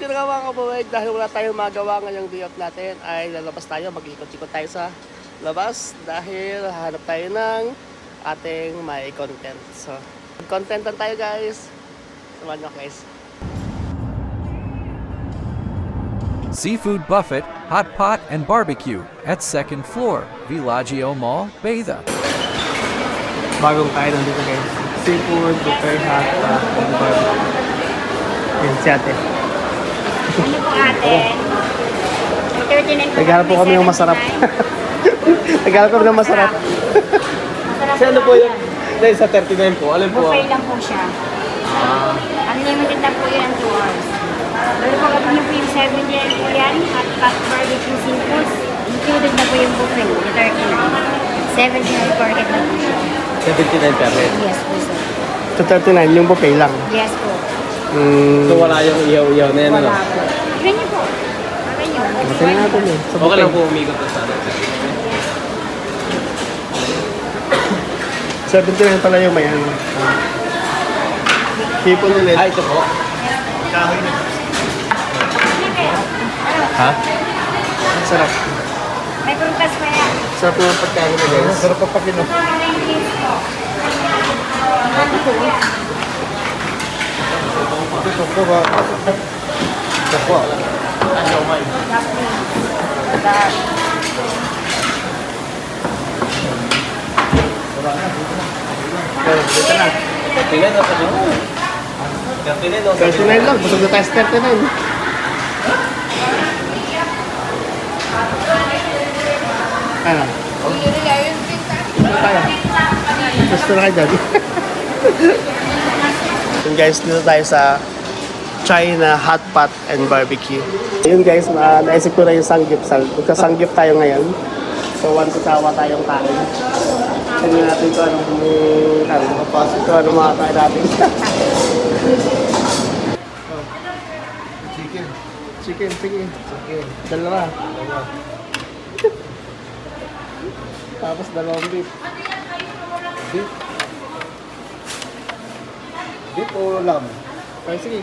Sino nga mga kabuhay, dahil wala tayong magawa ngayong day off natin, ay lalabas tayo, mag-ikot-ikot tayo sa labas dahil hahanap tayo ng ating may content. So, contentan tayo guys. Samahan nyo guys. Seafood Buffet, Hot Pot, and Barbecue at second floor, Villaggio Mall, Betha. Bagong kain nandito guys. Seafood, buffet, hot pot, and barbecue. Yan si ate. Ano po ate? May 39 po. Naghanap po kami ng masarap. Naghanap kami ng masarap. Masarap Kasi ano po yun? Dahil sa 39 po, alin po? Buffet lang po siya. Unlimited na po yan, 2 hours. Pero pag ano niyo po yung 70 yan po yan, hot pot barbecue seafood, included na po yung buffet, yung 39. 79 per head po siya. 79 per head. Yes po sir. Sa 39, yung buffet lang. Yes po. Mm. So wala yung iyaw-iyaw na yan, Wala ano? po. Niyo po. Okay niyo. Tingnan natin yun. Sa Okay lang po umikot na sana. 79 pala yung may ano. Hipon ulit. Ah, ito po. Ha? Sarap. May prutas pa yan. Sarap ng pagkain na guys. Sarap pa pagkain. Ito po ba? Ito po. Okay, dito na. Tingnan na pa din. Tingnan no. 39 lang. Busog na tayo sa 39. Ano? Tayo. Gusto na kayo. Yun guys, dito tayo sa China Hot Pot and Barbecue. Yun guys, na naisip ko na yung sanggip. Magkasanggip tayo ngayon. So, one kasawa tayong kain. Tingnan natin kung anong ano, makapasok kung anong makakain natin. Chicken. Chicken, sige. Chicken. Dalawa. Tapos dalawang beef. Beef? Beef o lamb? Ay, sige.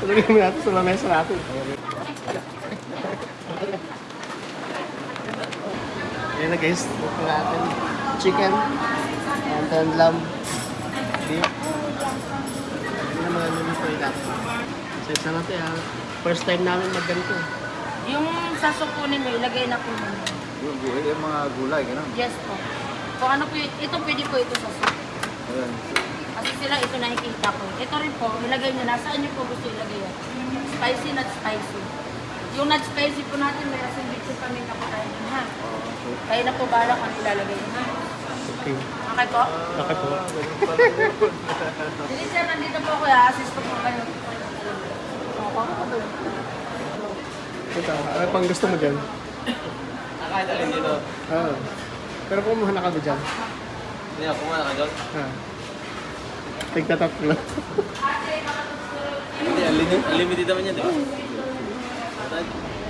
Tulungin mo natin sa lamesa natin. Ayan na guys, ito natin. Chicken. And then lamb. Beef. Hindi naman yung ito natin. So, isa natin ah. First time namin magganito. Yung sasok po ninyo, ilagay na po gulay, yung mga gulay, gano'n. Yes po. Kung ano po, ito pwede po ito sa soup. Ayan. Kasi sila ito nakikita ko. Ito rin po, ilagay nyo na. Saan nyo po gusto ilagay yan? Spicy, not spicy. Yung not spicy po natin, may asin dito kami na po tayo ha? Kayo na po bahala kung ilalagay nyo, ha? Okay. Okay po? Okay po. Sige sir, nandito po ako. I-assist ko po kayo. Ito, ano pang gusto mo dyan? Kahit alin dito. Oo. Pero kumuha na kami dyan. Hindi na, kumana ka doon. Ha. Tigna tatlo. Hindi, unlimited, unlimited naman yan, di ba?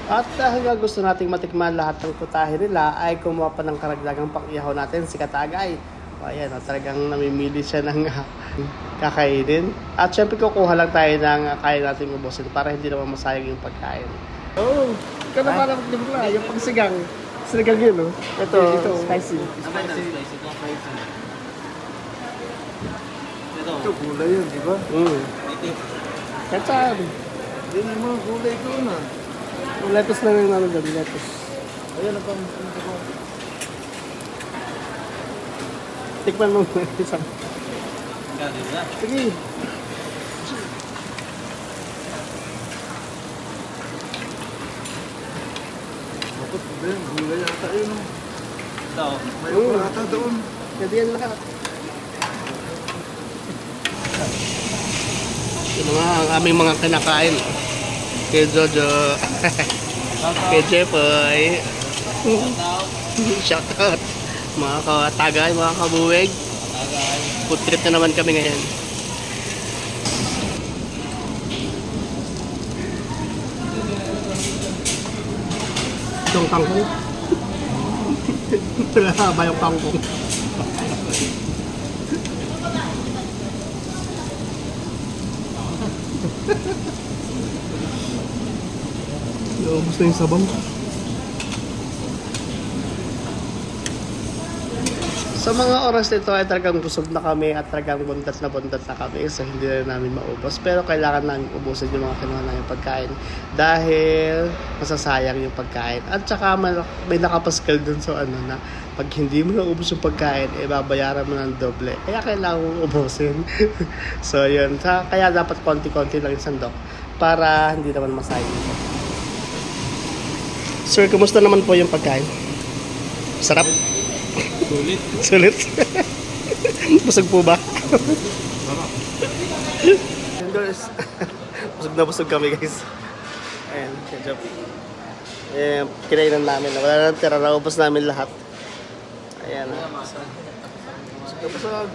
At dahil nga gusto nating matikman lahat ng putahe nila, ay kumuha pa ng karagdagang pang-ihaw natin, si Katagay. O ayan, o, talagang namimili siya ng ah, kakainin. At syempre kukuha lang tayo ng ah, kaya natin ubusin para hindi naman masayang yung pagkain. Oo, oh, ikaw na para magdibla, yung pagsigang. Sinigang yun, no? Ito, ito spicy. Spicy. Ito. Ito, gulay yun, di ba? Mm. Ketchup. Yun yung mga gulay ko na. Yung lettuce na lang namin dyan, lettuce. Ayan ang pang... ko. Tikman mo isang. Ganun na. Sige. Dapat ba yun? Gulay yata yun. oh. Ito. May Oo. operata doon. Pwede yan lahat. Yung mga ang aming mga kinakain. Kay Jojo. Kay Jepoy. Shout out. Mga katagay, mga kabuwig. Food na naman kami ngayon. yung kangkong. Pinahaba yung kangkong. Naubos yung sabang. Sa mga oras nito ay talagang busog na kami at talagang bundat na bundat na kami so hindi na namin maubos. Pero kailangan namin ubusin yung mga kinuha namin pagkain dahil masasayang yung pagkain. At saka may, nakapascal dun sa ano na pag hindi mo naubos yung pagkain, eh babayaran mo ng doble. Kaya kailangan mo ubusin. so yun. Kaya dapat konti-konti lang yung sandok para hindi naman masayang. Sir, kumusta naman po yung pagkain? Sarap? Sulit. Sulit. busog po ba? Ayan guys. busog na busog kami guys. Ayan, ketchup. Ayan, kinainan namin. Wala na tira, naubos namin lahat. Ayan. Busog na busog.